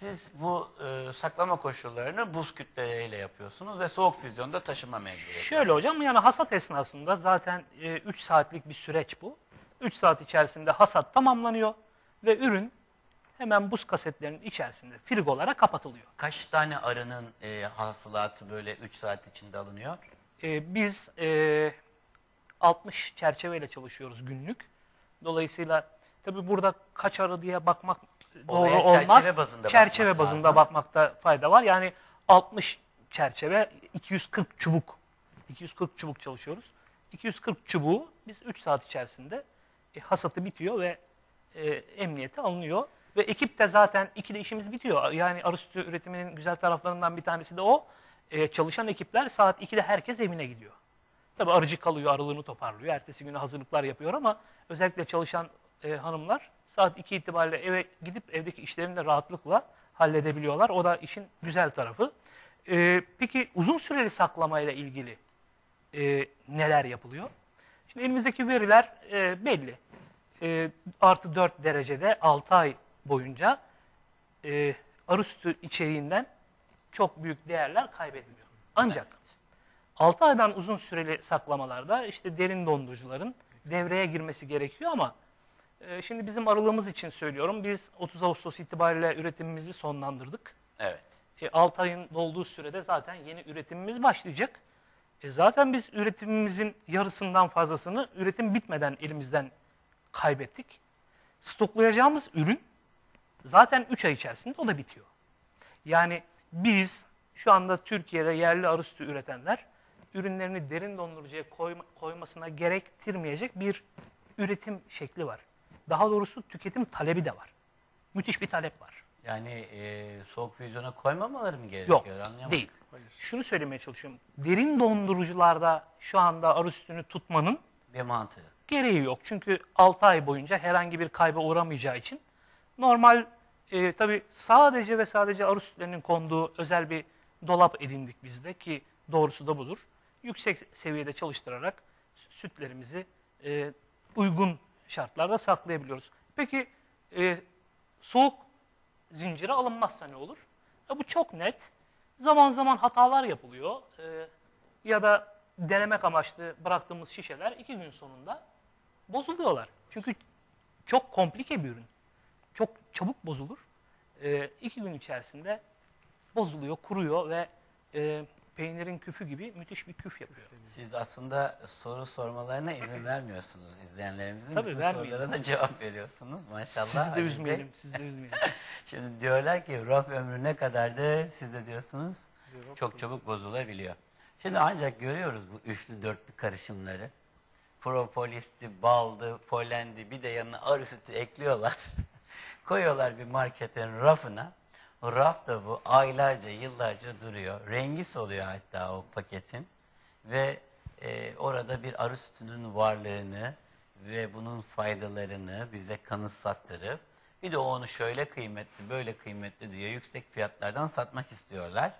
Siz bu e, saklama koşullarını buz kütleleriyle yapıyorsunuz ve soğuk füzyonda taşıma mecburiyeti. Şöyle hocam yani hasat esnasında zaten 3 saatlik bir süreç bu. 3 saat içerisinde hasat tamamlanıyor ve ürün hemen buz kasetlerinin içerisinde frigolara kapatılıyor. Kaç tane arının e, hasılatı böyle 3 saat içinde alınıyor? Ee, biz e, 60 çerçeveyle çalışıyoruz günlük. Dolayısıyla tabii burada kaç arı diye bakmak doğru Olaya olmaz. çerçeve bazında Çerçeve bazında lazım. bakmakta fayda var. Yani 60 çerçeve 240 çubuk. 240 çubuk çalışıyoruz. 240 çubuğu biz 3 saat içerisinde e, hasatı bitiyor ve e, emniyete alınıyor. Ve ekip de zaten ikide işimiz bitiyor. Yani arı sütü üretiminin güzel taraflarından bir tanesi de o. E, çalışan ekipler saat 2'de herkes evine gidiyor. Tabii arıcı kalıyor, arılığını toparlıyor. Ertesi güne hazırlıklar yapıyor ama özellikle çalışan e, hanımlar saat 2 itibariyle eve gidip evdeki işlerini de rahatlıkla halledebiliyorlar. O da işin güzel tarafı. E, peki uzun süreli saklamayla ilgili e, neler yapılıyor? Şimdi elimizdeki veriler e, belli. E, artı 4 derecede 6 ay boyunca e, arı sütü içeriğinden çok büyük değerler kaybediliyor. Ancak 6 aydan uzun süreli saklamalarda işte derin dondurucuların devreye girmesi gerekiyor ama e, şimdi bizim arılığımız için söylüyorum. Biz 30 Ağustos itibariyle üretimimizi sonlandırdık. Evet. E, 6 ayın dolduğu sürede zaten yeni üretimimiz başlayacak. E, zaten biz üretimimizin yarısından fazlasını üretim bitmeden elimizden kaybettik. Stoklayacağımız ürün zaten 3 ay içerisinde o da bitiyor. Yani biz şu anda Türkiye'de yerli arı sütü üretenler ürünlerini derin dondurucuya koyma- koymasına gerektirmeyecek bir üretim şekli var. Daha doğrusu tüketim talebi de var. Müthiş bir talep var. Yani e, soğuk füzyona koymamaları mı gerekiyor? Yok, Anlayamadım. değil. Şunu söylemeye çalışıyorum. Derin dondurucularda şu anda arı sütünü tutmanın Bir mantığı. gereği yok. Çünkü 6 ay boyunca herhangi bir kayba uğramayacağı için normal e, tabii sadece ve sadece arı sütlerinin konduğu özel bir dolap edindik biz de ki doğrusu da budur. Yüksek seviyede çalıştırarak sütlerimizi e, uygun şartlarda saklayabiliyoruz. Peki e, soğuk zincire alınmazsa ne olur? E, bu çok net. Zaman zaman hatalar yapılıyor. E, ya da denemek amaçlı bıraktığımız şişeler iki gün sonunda bozuluyorlar. Çünkü çok komplike bir ürün. Çok çabuk bozulur. E, iki gün içerisinde bozuluyor, kuruyor ve e, peynirin küfü gibi müthiş bir küf yapıyor. Siz aslında soru sormalarına izin vermiyorsunuz izleyenlerimizin. Tabii, Bütün sorulara da cevap veriyorsunuz maşallah. Sizi de üzmeyelim, sizi de üzmeyelim. Şimdi diyorlar ki raf ömrü ne kadardır? Siz de diyorsunuz çok çabuk bozulabiliyor. Şimdi ancak görüyoruz bu üçlü dörtlü karışımları. Propolisti, baldı, polendi bir de yanına arı sütü ekliyorlar. Koyuyorlar bir marketin rafına. Raf da bu aylarca, yıllarca duruyor. Rengi soluyor hatta o paketin. Ve e, orada bir arı sütünün varlığını ve bunun faydalarını bize kanıtsattırıp bir de onu şöyle kıymetli, böyle kıymetli diye yüksek fiyatlardan satmak istiyorlar.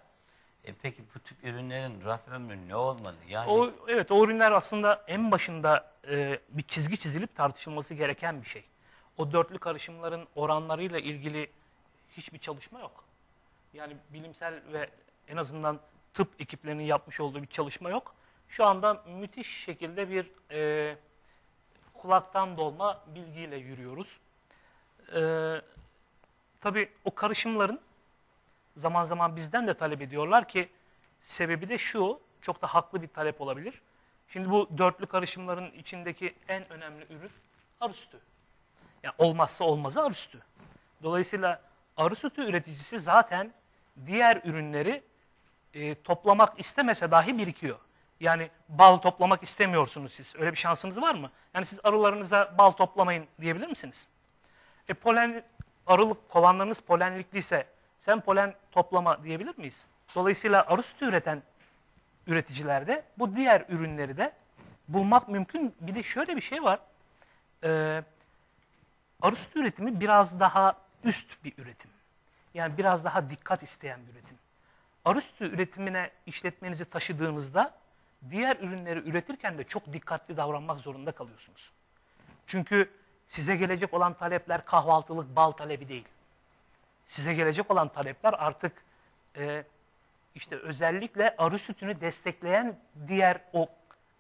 E peki bu tip ürünlerin raf ömrü ne olmalı? Yani O, evet o ürünler aslında en başında e, bir çizgi çizilip tartışılması gereken bir şey. O dörtlü karışımların oranlarıyla ilgili hiçbir çalışma yok. Yani bilimsel ve en azından tıp ekiplerinin yapmış olduğu bir çalışma yok. Şu anda müthiş şekilde bir e, kulaktan dolma bilgiyle yürüyoruz. E, tabii o karışımların zaman zaman bizden de talep ediyorlar ki sebebi de şu, çok da haklı bir talep olabilir. Şimdi bu dörtlü karışımların içindeki en önemli ürün arı sütü. Yani olmazsa olmazı arı sütü. Dolayısıyla arı sütü üreticisi zaten diğer ürünleri e, toplamak istemese dahi birikiyor. Yani bal toplamak istemiyorsunuz siz. Öyle bir şansınız var mı? Yani siz arılarınıza bal toplamayın diyebilir misiniz? E polen, arılık kovanlarınız polenlikliyse sen polen toplama diyebilir miyiz? Dolayısıyla arı sütü üreten üreticilerde bu diğer ürünleri de bulmak mümkün. Bir de şöyle bir şey var. Ee, arı sütü üretimi biraz daha üst bir üretim. Yani biraz daha dikkat isteyen bir üretim. Arı sütü üretimine işletmenizi taşıdığınızda diğer ürünleri üretirken de çok dikkatli davranmak zorunda kalıyorsunuz. Çünkü size gelecek olan talepler kahvaltılık bal talebi değil. size gelecek olan talepler artık e, işte özellikle arı sütünü destekleyen diğer o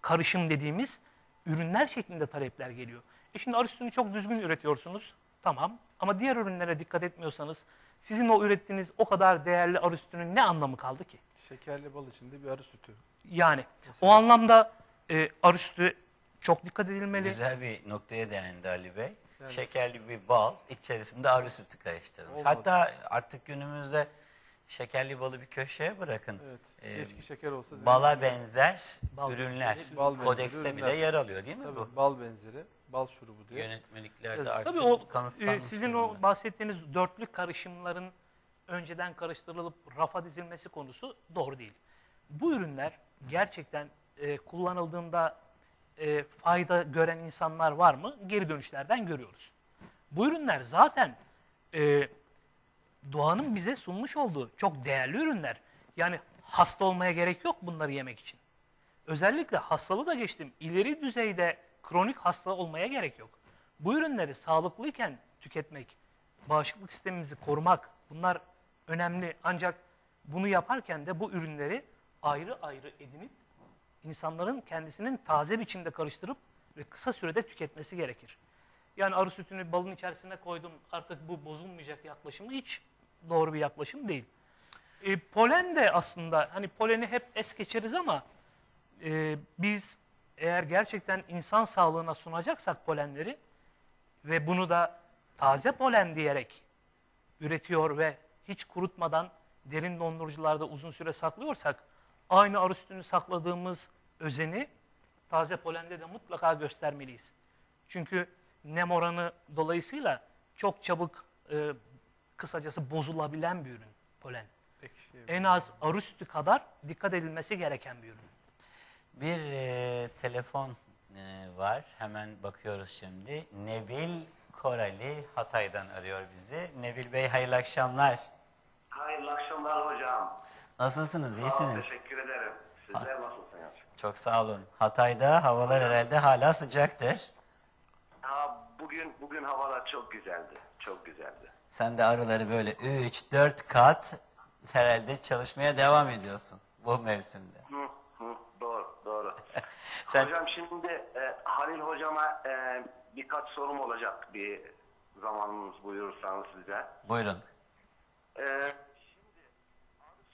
karışım dediğimiz ürünler şeklinde talepler geliyor. E şimdi arı sütünü çok düzgün üretiyorsunuz. Tamam. Ama diğer ürünlere dikkat etmiyorsanız sizin o ürettiğiniz o kadar değerli arı sütünün ne anlamı kaldı ki? Şekerli bal içinde bir arı sütü. Yani o anlamda e, arı sütü çok dikkat edilmeli. Güzel bir noktaya değindi Ali Bey. Yani- Şekerli bir bal, içerisinde arı sütü karıştırılmış. Olmadı. Hatta artık günümüzde şekerli balı bir köşeye bırakın. Evet. Ee, Keşke şeker olsa. Bala benzer Bal ürünler, bal benzeri kodekse ürünler. bile yer alıyor değil mi Tabii, bu? bal benzeri. Bal şurubu diye. Yönetmeliklerde Evet, artık Tabii o kanıtlanmış e, sizin durumda. o bahsettiğiniz dörtlü karışımların önceden karıştırılıp rafa dizilmesi konusu doğru değil. Bu ürünler gerçekten e, kullanıldığında e, fayda gören insanlar var mı? Geri dönüşlerden görüyoruz. Bu ürünler zaten e, doğanın bize sunmuş olduğu çok değerli ürünler. Yani hasta olmaya gerek yok bunları yemek için. Özellikle hastalığı da geçtim. İleri düzeyde kronik hasta olmaya gerek yok. Bu ürünleri sağlıklıyken tüketmek, bağışıklık sistemimizi korumak bunlar önemli. Ancak bunu yaparken de bu ürünleri ayrı ayrı edinip insanların kendisinin taze biçimde karıştırıp ve kısa sürede tüketmesi gerekir. Yani arı sütünü balın içerisine koydum artık bu bozulmayacak yaklaşımı hiç doğru bir yaklaşım değil. E, polen de aslında hani poleni hep es geçeriz ama e, biz eğer gerçekten insan sağlığına sunacaksak polenleri ve bunu da taze polen diyerek üretiyor ve hiç kurutmadan derin dondurucularda uzun süre saklıyorsak aynı arı sütünü sakladığımız özeni taze polende de mutlaka göstermeliyiz. Çünkü nem oranı dolayısıyla çok çabuk e, kısacası bozulabilen bir ürün polen. Pek şey. En az arı sütü kadar dikkat edilmesi gereken bir ürün. Bir e, telefon e, var. Hemen bakıyoruz şimdi. Nebil Korali Hatay'dan arıyor bizi. Nebil Bey hayırlı akşamlar. Hayırlı akşamlar hocam. Nasılsınız? Sağ ol, İyisiniz? teşekkür ederim. Sizler nasılsınız? Çok sağ olun. Hatay'da havalar herhalde hala sıcaktır. Ha, bugün bugün havalar çok güzeldi. Çok güzeldi. Sen de arıları böyle 3-4 kat herhalde çalışmaya devam ediyorsun bu mevsimde. Hı, hı, doğru, doğru. Sen Hocam şimdi e, Halil hocama e, birkaç sorum olacak bir zamanınız buyurursanız size. buyurun. E,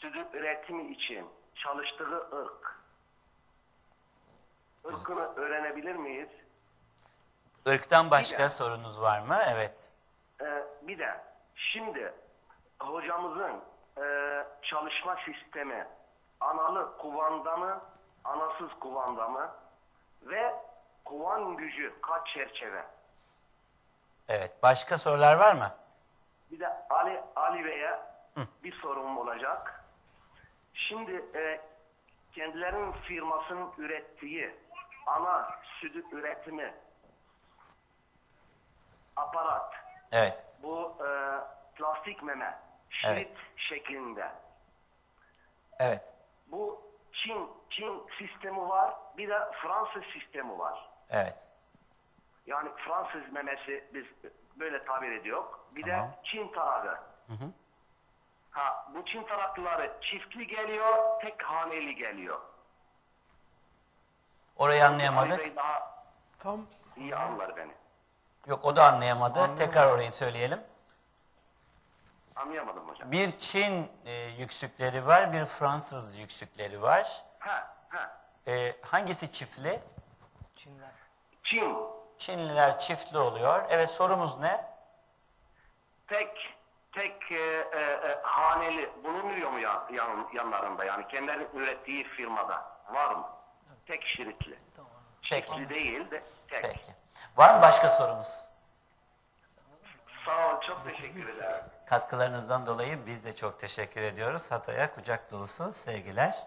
şimdi sütü üretimi için çalıştığı ırk. Irkını öğrenebilir miyiz? Irktan başka Bir de- sorunuz var mı? Evet. Ee, bir de şimdi hocamızın e, çalışma sistemi analı kuvanda mı, anasız kuvanda mı ve kuvan gücü kaç çerçeve? Evet. Başka sorular var mı? Bir de Ali Ali Bey'e bir sorum olacak. Şimdi e, kendilerinin firmasının ürettiği ana sütü üretimi aparat Evet. bu e, plastik meme şerit şeklinde. Evet. Bu Çin Çin sistemi var, bir de Fransız sistemi var. Evet. Yani Fransız memesi biz böyle tabir ediyor. Bir Tamam. de Çin tarağı. Ha bu Çin tarakları çiftli geliyor, tek haneli geliyor. Orayı anlayamadık. Daha Tam iyi anlar beni. Yok o da anlayamadı. Tekrar orayı söyleyelim. Anlayamadım hocam. Bir Çin e, yüksükleri var, bir Fransız yüksükleri var. Ha ha. E, hangisi çiftli? Çinler. Çin Çinliler çiftli oluyor. Evet sorumuz ne? tek tek e, e, e, haneli bulunuyor mu ya, yan, yanlarında yani kendilerinin ürettiği firmada var mı? Tek şeritli. Tamam. Peki. Çiftli değil de tek. Peki. Var mı başka sorumuz? Sağ ol çok teşekkür ederim. Katkılarınızdan dolayı biz de çok teşekkür ediyoruz. Hatay'a kucak dolusu sevgiler.